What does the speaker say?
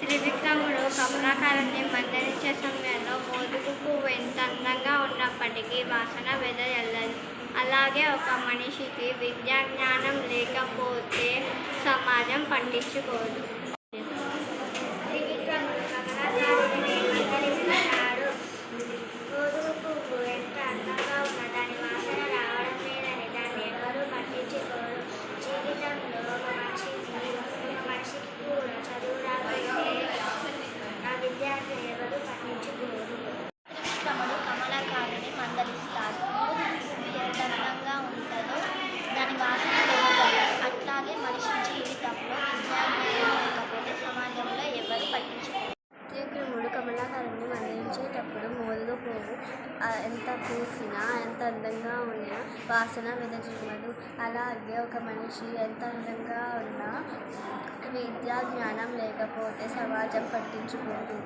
త్రివిక్రముడు కమలాకరుణ్ణి మందరించే సమయంలో మోదుగుకు ఎంత అందంగా ఉన్నప్పటికీ వాసన వెదజల్లదు. అలాగే ఒక మనిషికి విద్యా జ్ఞానం లేకపోతే సమాజం పట్టించుకోదు త్రివిక్రముడు కమలాకరుణ్ణి మందలిస్తున్నాడు మోదుగు పువ్వు ఎంత అందంగా ఉన్న దాని వాసన రావడం లేదని దాన్ని ఎవరు పట్టించుకోరు జీవితంలో ఒక మనిషికి ఒక మనిషికి కూడా చదువు రాకపోతే ఆ విద్యార్థిని ఎవరు పట్టించుకోరు పరిశ్రమలు కమలాకారుని మందలిస్తారు. భూమి ఎంత అందంగా ఉంటుందో దాని వాసన అట్లాగే మనిషి జీవితంలో విజ్ఞానం లేకపోతే సమాజంలో ఎవరు పట్టించుకోరు. త్రివిక్రముడు కమలాకారుని మందలించేటప్పుడు మోదుగు పోవు ఎంత పూసినా ఎంత అందంగా ఉన్నా వాసన వెదజల్లదు అలాగే ఒక మనిషి ఎంత అందంగా ఉన్నా విద్యా జ్ఞానం లేకపోతే సమాజం పట్టించుకోదు.